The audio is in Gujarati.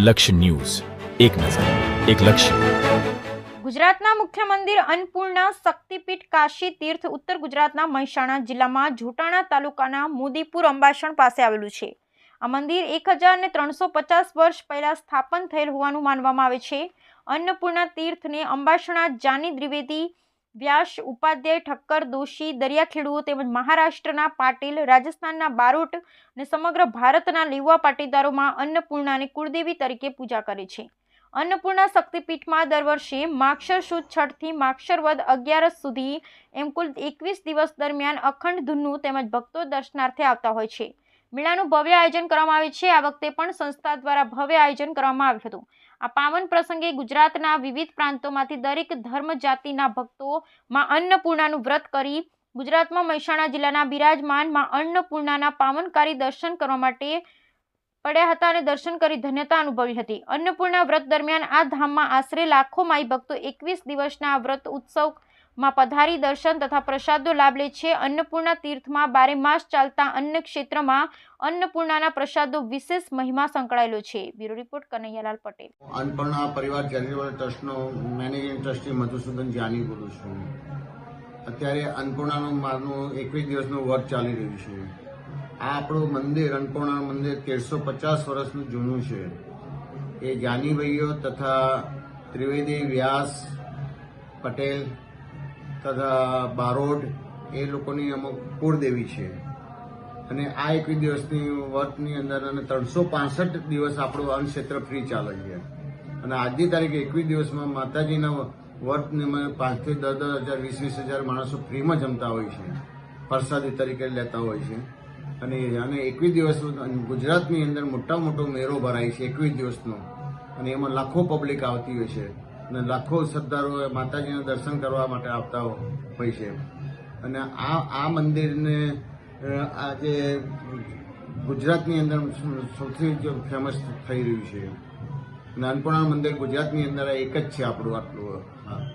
લક્ષ્ય ન્યૂઝ. એક નજર, એક લક્ષ્ય. ગુજરાતના મુખ્ય મંદિર અન્નપૂર્ણા શક્તિપીઠ કાશી તીર્થ ઉત્તર ગુજરાતના મહેસાણા જિલ્લામાં જોટાણા તાલુકાના મોદીપુર અંબાસણ પાસે આવેલું છે. આ મંદિર એક હજાર ને ત્રણસો પચાસ વર્ષ પહેલા સ્થાપન થયેલ હોવાનું માનવામાં આવે છે. અન્નપૂર્ણા તીર્થને અંબાસણા જાની દ્વિવેદી વ્યાસ ઉપાધ્યાય, ઠક્કર, દોશી દરિયાખેડુઓ તેમજ મહારાષ્ટ્રના પાટીલ, રાજસ્થાનના બારોટ અને સમગ્ર ભારતના લેવા પાટીદારોમાં અન્નપૂર્ણાની કુળદેવી તરીકે પૂજા કરે છે. અન્નપૂર્ણા શક્તિપીઠમાં દર વર્ષે માક્ષર સુદ છઠથી માક્ષર વદ અગિયારસ સુધી એમ કુલ એકવીસ દિવસ દરમિયાન અખંડ ધૂનનું તેમજ ભક્તો દર્શનાર્થે આવતા હોય છે. મેળાનું ભવ્ય આયોજન કરવામાં આવે છે. આ વખતે પણ સંસ્થા દ્વારા ભવ્ય આયોજન કરવામાં આવ્યું હતું. આ પાવન પ્રસંગે ગુજરાતના વિવિધ પ્રાંતોમાંથી દરેક ધર્મ જાતિના ભક્તો માં અન્નપૂર્ણાનું વ્રત કરી ગુજરાતમાં મહેસાણા જિલ્લાના બિરાજમાનમાં અન્નપૂર્ણાના પાવનકારી દર્શન કરવા માટે પડ્યા હતા અને દર્શન કરી ધન્યતા અનુભવી હતી. અન્નપૂર્ણા વ્રત દરમિયાન આ ધામમાં આશરે લાખો માઈ ભક્તો એકવીસ દિવસના આ વ્રત ઉત્સવમાં પધારી, દર્શન તથા પ્રસાદનો લાભ લે છે. અન્નપૂર્ણા તીર્થમાં બારે માસ ચાલતા અન્ન ક્ષેત્રમાં અન્નપૂર્ણાના પ્રસાદો વિશેષ મહિમા સંકળાયેલો છે. Bureau report, Kanaiyalal Patel. Annapurna Parivar charitable ટ્રસ્ટનો managing trustee Madhusudan Jani બોલું છું. અત્યારે અન્નપૂર્ણાનું મારનું એકવીસ દિવસનું વર્ક ચાલી રહ્યું છે. આ આપણું મંદિર અન્નપૂર્ણા મંદિર તેરસો પચાસ વર્ષનું જૂનું છે. એ જાનીભાઈઓ તથા ત્રિવેદી વ્યાસ પટેલ તથા બારોડ એ લોકોની અમુક કુળદેવી છે. અને આ એકવીસ દિવસની વર્તની અંદર અને ત્રણસો પાસઠ દિવસ આપણું અન્ન ક્ષેત્ર ફ્રી ચાલે છે. અને આજની તારીખે એકવીસ દિવસમાં માતાજીના વર્તને પાંચથી દસ દસ હજાર, વીસ વીસ હજાર માણસો ફ્રીમાં જમતા હોય છે. પ્રસાદી તરીકે લેતા હોય છે. અને અને એકવીસ દિવસ ગુજરાતની અંદર મોટા મોટો મેળો ભરાય છે એકવીસ દિવસનો. અને એમાં લાખો પબ્લિક આવતી હોય છે. અને લાખો શ્રદ્ધાળુઓ માતાજીના દર્શન કરવા માટે આવતા હોય છે. અને આ આ મંદિરને આજે ગુજરાતની અંદર સૌથી ફેમસ થઈ રહ્યું છે. અને અન્નપૂર્ણા મંદિર ગુજરાતની અંદર એક જ છે આપણું આટલું, હા.